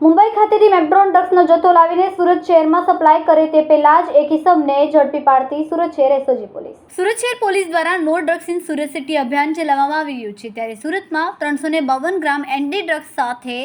મુંબઈ ખાતેથી મેક્ડ્રોન ડ્રગ્સનો જથ્થો લાવીને સુરત શહેરમાં સપ્લાય કરે તે પહેલા જ એક ઇસમને ઝડપી પાડતી સુરત શહેર એસઓજી પોલીસ. સુરત શહેર પોલીસ દ્વારા no drugs in Surat city અભિયાન ચલાવવામાં આવી રહ્યું છે. ત્યારે સુરતમાં ત્રણસો બાવન ગ્રામ એન્ટી ડ્રગ્સ સાથે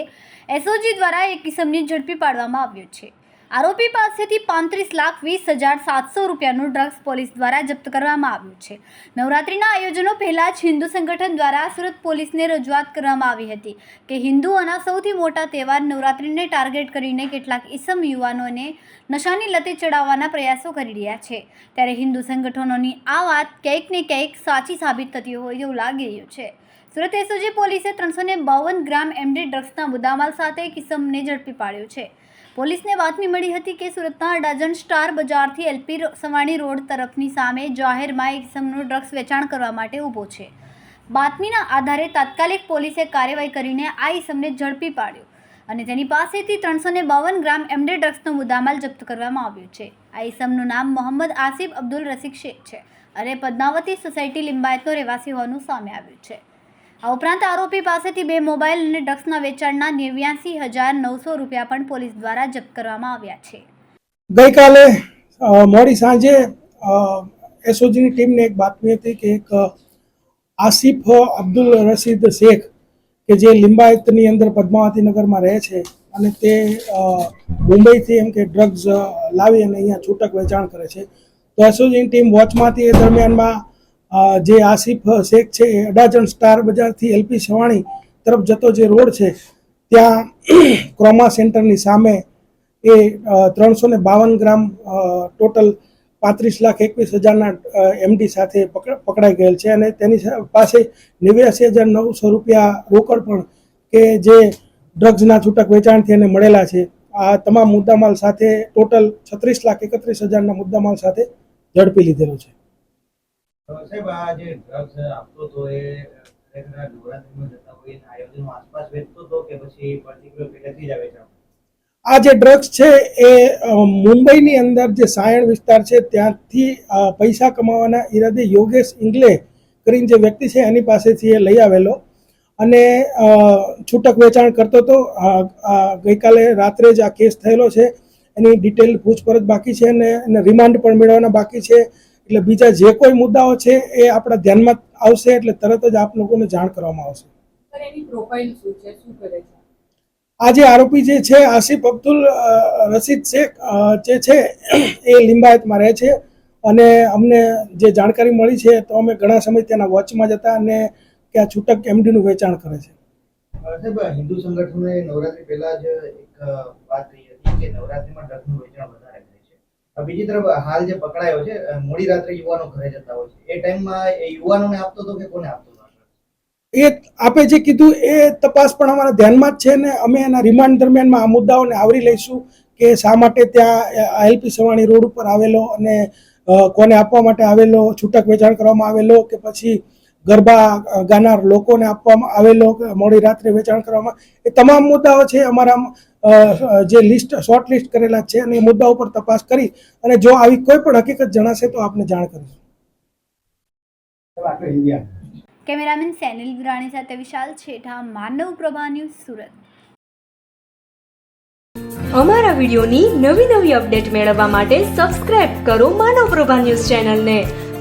એસઓજી દ્વારા એક ઇસમને ઝડપી પાડવામાં આવ્યો છે. આરોપી પાસેથી પાંત્રીસ લાખ વીસ હજાર સાતસો રૂપિયાનું ડ્રગ્સ પોલીસ દ્વારા જપ્ત કરવામાં આવ્યું છે. નવરાત્રિના આયોજનો પહેલાં જ હિન્દુ સંગઠન દ્વારા સુરત પોલીસને રજૂઆત કરવામાં આવી હતી કે હિન્દુઓના સૌથી મોટા તહેવાર નવરાત્રિને ટાર્ગેટ કરીને કેટલાક ઇસમ યુવાનોને નશાની લતે ચડાવવાના પ્રયાસો કરી રહ્યા છે. ત્યારે હિન્દુ સંગઠનોની આ વાત ક્યાંક ને ક્યાંક સાચી સાબિત થતી હોય એવું લાગી રહ્યું છે. સુરત એસઓજી પોલીસે ત્રણસો ને બાવન ગ્રામ એમડી ડ્રગ્સના મુદ્દામાલ સાથે એક ઇસમને ઝડપી પાડ્યો છે. પોલીસને બાતમી મળી હતી કે સુરતના અડાજણ સ્ટાર બજારથી એલપી સવાણી રોડ તરફની સામે જાહેરમાં એક ઇસમનું ડ્રગ્સ વેચાણ કરવા માટે ઊભો છે. બાતમીના આધારે તાત્કાલિક પોલીસે કાર્યવાહી કરીને આ ઇસમને ઝડપી પાડ્યો અને તેની પાસેથી ત્રણસો ને બાવન ગ્રામ એમડે ડ્રગ્સનો મુદ્દામાલ જપ્ત કરવામાં આવ્યો છે. આ ઇસમનું નામ મોહમ્મદ આસિફ અબ્દુલ રસીક શેખ છે અને પદ્માવતી સોસાયટી લિંબાયતનો રહેવાસી હોવાનું સામે આવ્યું છે. આ ઉપરાંત આરોપી પાસેથી બે મોબાઈલ અને ડ્રગ્સના વેચાણના નેવ્યાસી હજાર નવસો રૂપિયા પણ પોલીસ દ્વારા જપ્ત કરવામાં આવ્યા છે. ગઈકાલે મોડી સાંજે એસઓજીની ટીમને એક બાતમી હતી કે એક આસિફ અબ્દુલ રશીદ શેખ કે જે લિંબાયતની અંદર પદ્માવતી નગરમાં રહે છે અને તે મુંબઈથી એમ કે ડ્રગ્સ લાવી અને અહીંયા છૂટક વેચાણ કરે છે. તો એસઓજીની ટીમ વોચમાંથી એ દરમિયાનમાં જે આસિફ શેખ છે એ અડાજણ સ્ટાર બજારથી એલપી સવાણી તરફ જતો જે રોડ છે, ત્યાં ક્રોમા સેન્ટરની સામે એ ત્રણસો ને બાવન ગ્રામ ટોટલ પાંત્રીસ લાખ એકવીસ હજારના એમડી સાથે પકડાઈ ગયેલ છે અને તેની પાસે નેવ્યાસી હજાર નવસો રૂપિયા રોકડ પણ કે જે ડ્રગ્સના છૂટક વેચાણથી એને મળેલા છે. આ તમામ મુદ્દામાલ સાથે ટોટલ છત્રીસ લાખ એકત્રીસ હજારના મુદ્દામાલ સાથે ઝડપી લીધેલો છે. આ જે ડ્રગ્સ છે આ જે ડ્રગ્સ છે એ મુંબઈની અંદર જે સાયણ વિસ્તાર છે, ત્યાંથી પૈસા કમાવાના ઈરાદે યોગેશ ઇંગલે કરીને જે વ્યક્તિ છે, એની પાસેથી એ લઈ આવેલો. અને છૂટક વેચાણ કરતો હતો. ગઈકાલે રાત્રે જ આ કેસ થયેલો છે. એની ડિટેલ પૂછપરછ બાકી છે અને એને રિમાન્ડ પણ મેળવવાના બાકી છે. એટલે બીજા જે કોઈ મુદ્દાઓ છે એ આપણા ધ્યાનમાં આવશે એટલે તરત જ આપ લોકોને જાણ કરવામાં આવશે. સર એની પ્રોફાઇલ શું છે? શું કરે છે? આ જે આરોપી જે છે આસિફ અબ્દુલ રશીદ શેખ જે છે એ લિંબાયતમાં રહે છે અને અમને જે જાણકારી મળી છે તો અમે ઘણા સમય તેના વોચમાં જતા અને ત્યાં આ છૂટક એમડીનું વેચાણ કરે છે. સાહેબ હિન્દુ સંગઠને નવરાત્રી પહેલા જ એક વાત કહી હતી કે નવરાત્રીમાં ડ્રગ્સનું વેચાણ વધારે બીજી તરફ હાલ જે પકડાયો છે મોડી રાત્રે યુવાનો ઘરે જતા હોય છે. એ ટાઈમમાં એ યુવાનોને આપતો હતો કે કોને આપતો એ આપે જે કીધું એ તપાસ પણ અમારા ધ્યાનમાં જ છે ને અમે એના રિમાન્ડ દરમિયાનમાં આ મુદ્દાઓને આવરી લઈશું કે શા માટે ત્યાં એલપી સવાણી રોડ ઉપર આવેલો અને કોને આપવા માટે આવેલો, છૂટક વેચાણ કરવામાં આવેલો કે પછી ગરબા ગાનાર લોકોને આપવામાં આવેલો મોડી રાત્રે વેચાણ કરવામાં. એ તમામ મુદ્દાઓ છે અમારા જે લિસ્ટ શોર્ટ લિસ્ટ કરેલા છે અને એ મુદ્દા ઉપર તપાસ કરી અને જો આવી કોઈ પણ હકીકત જણાશે તો આપને જાણ કરીશું. કેમેરામેન સેનિલ ગુરાણી સાથે વિશાલ છેઠા માનવ પ્રભા ન્યૂઝ સુરત. અમારા વિડીયોની નવી નવી અપડેટ મેળવવા માટે સબસ્ક્રાઇબ કરો માનવ પ્રભા ન્યૂઝ ચેનલને.